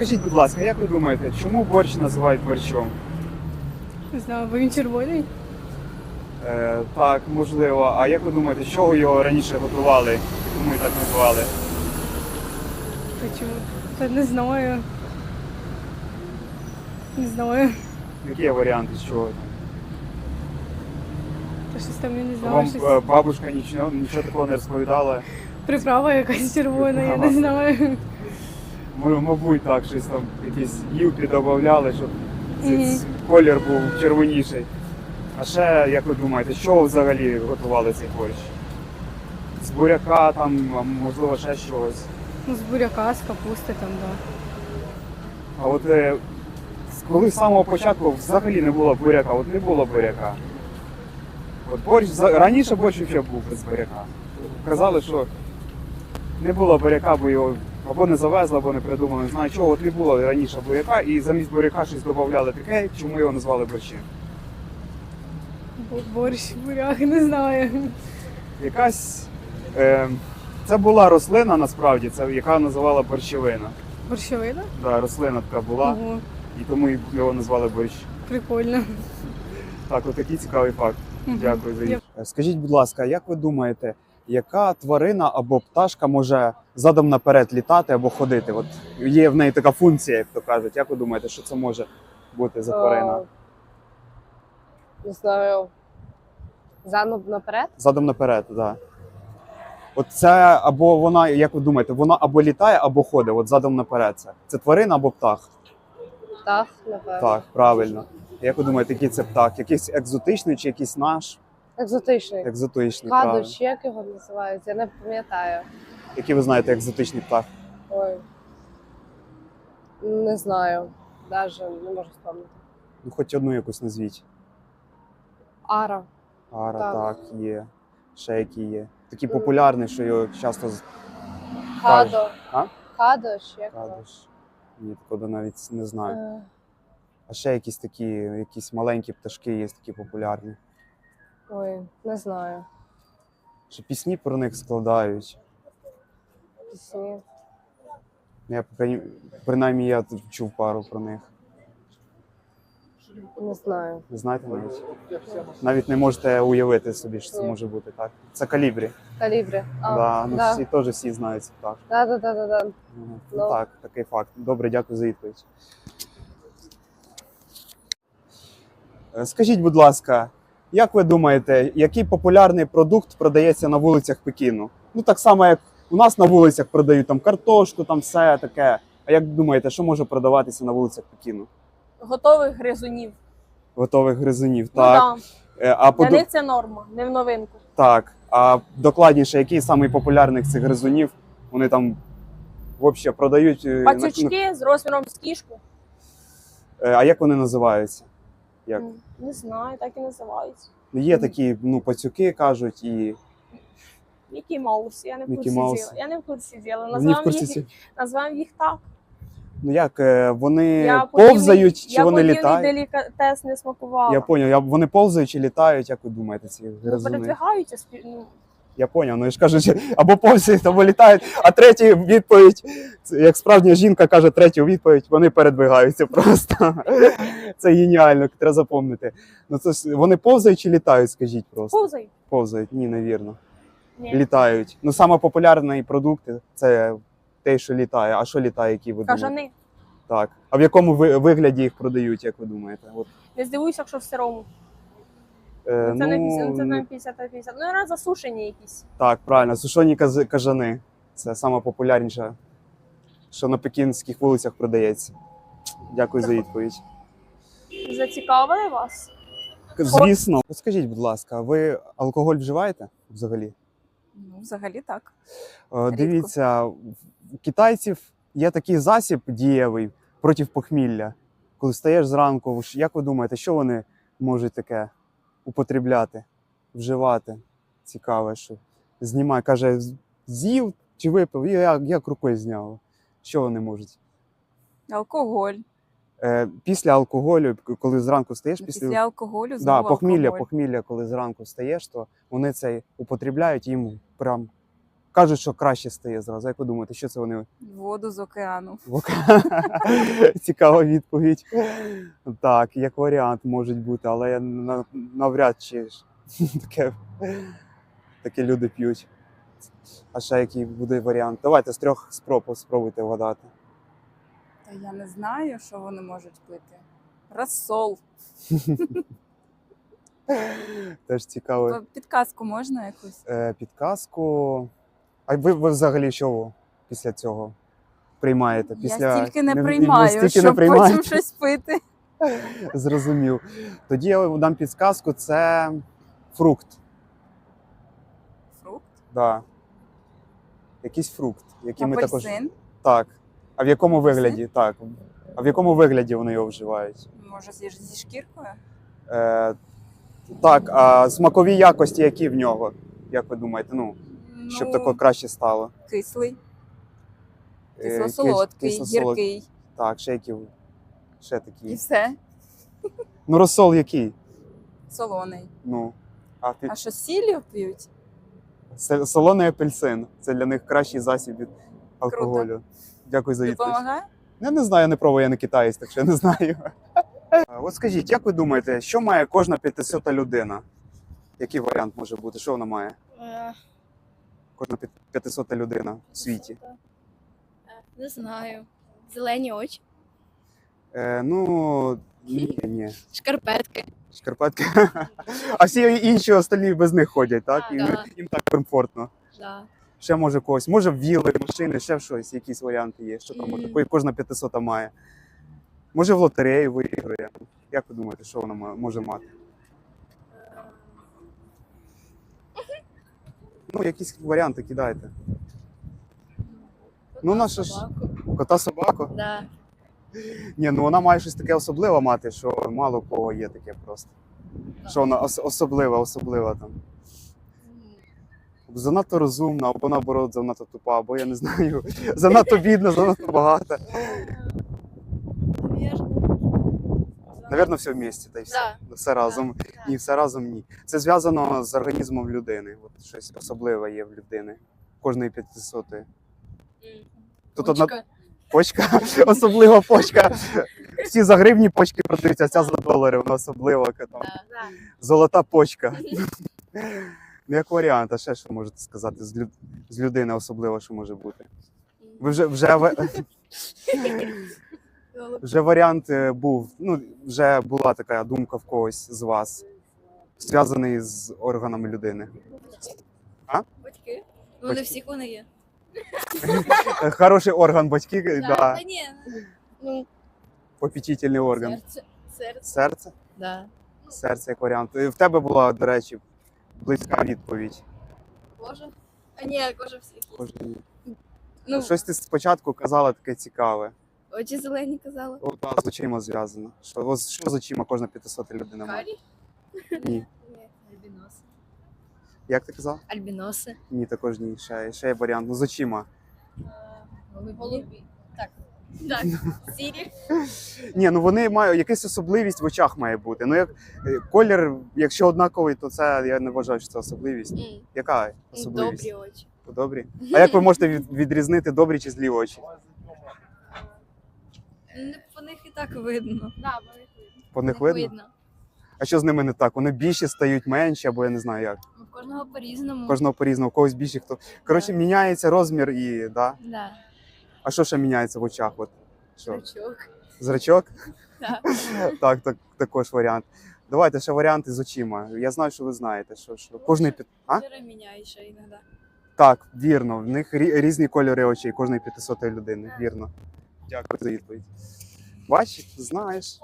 Скажіть, будь ласка, як ви думаєте, чому борщ називають борщом? Не знаю, бо він червоний. Е, так, можливо. А як ви думаєте, з чого його раніше готували? Чому і так називали? Та чому? Та не знаю. Не знаю. Які є варіанти з чого? Та щось там я не знаю. Вам Щось... е, бабушка нічого, нічого такого не розповідала? Приправа якась червона, я не Приправа. знаю. Мабуть, так, щось там якісь гілки додавали, щоб цей колір був червоніший. А ще, як ви думаєте, з чого взагалі готували цей борщ? З буряка, там, можливо, ще чогось. Ну, з буряка, з капусти там, да. А от е, коли з самого початку взагалі не було буряка, от не було буряка. От борщ, раніше борщ ще був без буряка. Казали, що не було буряка, бо його або не завезли, або не придумали. Не знаю чого, от не було раніше буряка, і замість буряка щось додавали таке, чому його назвали борщем. Бо- Борщ, буряк, не знаю. Якась. Е, це була рослина насправді, це яка називала борщевина. Борщовина? Да, рослина така була, Ого, і тому його назвали борщ. прикольно. Так, от такий цікавий факт. Мгм. Дякую за їх. Скажіть, будь ласка, як ви думаєте, яка тварина або пташка може задом наперед літати або ходити? От є в неї така функція, як то кажуть. Як ви думаєте, що це може бути за тварина? Е, Не знаю. Задом наперед? Задом наперед, так. Да. От це або вона, як ви думаєте, вона або літає, або ходить. От задом наперед. Це Це тварина або птах? Так, напевно. Так, правильно. Як ви думаєте, який це птах? Якийсь екзотичний чи якийсь наш? Екзотичний. Екзотичний. правильно. Як його називають? Я не пам'ятаю. Який ви знаєте екзотичний птах? Ой. Не знаю. Даже не можу вспомнити. Ну, хоч одну якусь назвіть. Ара. Ара, Так. так, є. Ще які є. Такий популярний, що його часто з- Хадо. А? Кадош, як кажеш. Ні, такого навіть не знаю. Е, А ще якісь такі, якісь маленькі пташки є такі популярні. Ой, не знаю. Що пісні про них складають. Пісні. Я при- принаймні я чув пару про них. Не знаю. Не знаєте навіть? Навіть не можете уявити собі, що це Ні. може бути так. Це калібрі. Калібрі. А, да, ну да. всі теж всі знають цей птах. Да, да, да, да, да. Ну, Ну. так, такий факт. Добре, дякую за відповідь. Е, Скажіть, будь ласка, як ви думаєте, який популярний продукт продається на вулицях Пекіну? Ну, так само, як у нас на вулицях продають там картошку, там все таке. А як думаєте, що може продаватися на вулицях Пекіну? готових гризунів. Готових гризунів, Ну, так. да. Е, А Для них це норма, не в новинку. так. А докладніше, який самий популярний цих гризунів? Вони там взагалі продають. е, на- Пацючки з розміром з кішку. Е, А як вони називаються? Як? Не знаю, так і називаються. Ну, Є такі ну, пацюки кажуть, і Мікі Маус, я не в Мікі курсі Маус. діла. Я не в курсі діла. вони в Називаємо курсі. їх, ці- називаємо їх так. Ну як е, вони Я повзають чи я вони подібний літають? делікатес не смакувала. Я поняв, я, вони повзають чи літають, як ви думаєте, ці Ну, гризуни? передвигаються спі- ну, Я поняв, ну я ж кажу, що або повзають, або літають, а третя відповідь, це як справжня жінка каже третю відповідь, вони передвигаються просто. Це геніально, треба запомнити. Ну це ж вони повзають чи літають, скажіть просто. повзають. Повзають, ні, невірно. Ні. Літають. Ну, саме популярний продукт це те, що літає. А що літає, які ви думаєте? Кажани. Так. А в якому ви- вигляді їх продають, як ви думаєте? От, Не здивуйся, якщо в сирому. е, Це не 50, це не 50 на 50. Ну, раз засушені якісь. так, правильно, сушені каз- кажани. Це саме популярніше, що на пекінських вулицях продається. Дякую за відповідь. Зацікавили вас? Звісно, скажіть, будь ласка, ви алкоголь вживаєте взагалі? Ну, взагалі так. Е, Дивіться, в китайців є такий засіб дієвий проти похмілля. Коли встаєш зранку, як ви думаєте, що вони можуть таке употребляти, вживати? Цікаве, що знімає, каже, з'їв чи випив, і як, як рукою зняло. Що вони можуть? Алкоголь. Е, після алкоголю, коли зранку встаєш, Після, після, алкоголю да, похмілля, алкоголь. похмілля, коли зранку встаєш, то вони цей употребляють їм прям Кажуть, що краще стає зразу. Як ви думаєте, що це вони Воду з океану. в Цікава відповідь. Так, як варіант можуть бути, але я навряд чи таке, таке люди п'ють. А ще який буде варіант? Давайте з трьох спроб спробуйте вгадати. Та я не знаю, що вони можуть пити. Розсол. Теж цікаво. Підказку можна якусь? Е, підказку. А ви, ви взагалі що після цього приймаєте? Після... Я стільки не приймаю, стільки щоб не приймаєте? потім щось пити. Зрозумів. Тоді я дам підсказку: це фрукт. Фрукт, Да. Якийсь фрукт, який ми також. Так. А в якому вигляді? Так. А в якому вигляді вони його вживають? Може, зі, зі шкіркою? Е, так, а смакові якості, які в нього? Як ви думаєте? Ну, щоб ну, тако краще стало. кислий, Е, кисло-солодкий, кисло-солод- гіркий. Так, ще які. Ще І все. Ну, розсол який? Солоний. Ну. А ти А що сіллю п'ють? Солоний апельсин. Це для них кращий засіб від алкоголю. Дякую за відповідь. Допомагає? Я не знаю, я не пробую, я не китаєць, так що я не знаю. От скажіть, як ви думаєте, що має кожна 500 людина? Який варіант може бути? Що вона має? Кожна 500 людина в світі? Не знаю. Зелені очі. Е, ну, ні, ні. Шкарпетки. Шкарпетки. А всі інші остальні без них ходять, так? А, І да. їм так комфортно. Да. Ще може когось, може віли, машини, ще щось, якісь варіанти є. Що там може? Ко- Кожна 500 має. Може в лотерею виграє. Як ви думаєте, що вона може мати? Ну, якісь варіанти кидайте. Ну, наша ж кота собаку. Да. Ні, ну вона має щось таке особливе мати, що мало кого є таке просто. Що вона ос- особлива, особлива там. Занадто розумна, або наоборот, занадто тупа, або я не знаю. Занадто бідна, занадто багата. Навірно, все в місті, та й все. Да. Все разом. Ні, все разом ні. Це зв'язано з організмом людини. От щось особливе є в людини. Кожної 500. Тут одна почка, особлива почка. Всі за гривні почки продаються, а ця за долари, вона особлива. Золота почка. Ну, як варіант, а ще що можете сказати з, люд... з людини особливо, що може бути? Ви вже, вже, вже варіант е, був. Ну, вже була така думка в когось з вас, зв'язаний з органами людини. Батьки. Батьки. Ну, не всіх вони є. Хороший орган батьки, да. Та ні. Ну, попічительний орган. серце. Серце. Серце? Да. Серце як варіант. І В тебе була, до речі, близька відповідь. Кожа. А ні, кожа всіх є. Кожен- Ну, Щось ти спочатку казала таке цікаве. очі зелені казала. От да, з очима зв'язано. Що, ось що з очима кожна 500 людина має? Карі? Ні. Ні. Альбіноси. Як ти казав? Альбіноси. Ні, також ні. Ще, ще є варіант. Ну з очима. Голубі. Так. Так. Сірі. Ні, ну вони мають якась особливість в очах має бути. Ну як е, колір, якщо однаковий, то це я не вважаю, що це особливість. М, Яка особливість? Добрі очі. Добрі. А як ви можете від- відрізнити добрі чи злі очі? Ну, По них і так видно. Да, по них видно. По них видно? А що з ними не так? Вони більші стають менші, або я не знаю як. Ну, в кожного по-різному. Кожного по-різному, у когось більші, хто. Коротше, міняється розмір і да. Да. А що ще міняється в очах? От що? Зрачок. Зрачок? Так. так, так, також варіант. Давайте ще варіанти з очима. Я знаю, що ви знаєте, що, що кожний під. А? Кольори міняє ще іноді. Так, вірно. В них рі- різні кольори очей кожної 500 людини. Вірно. Дякую за відповідь. Бачиш, знаєш.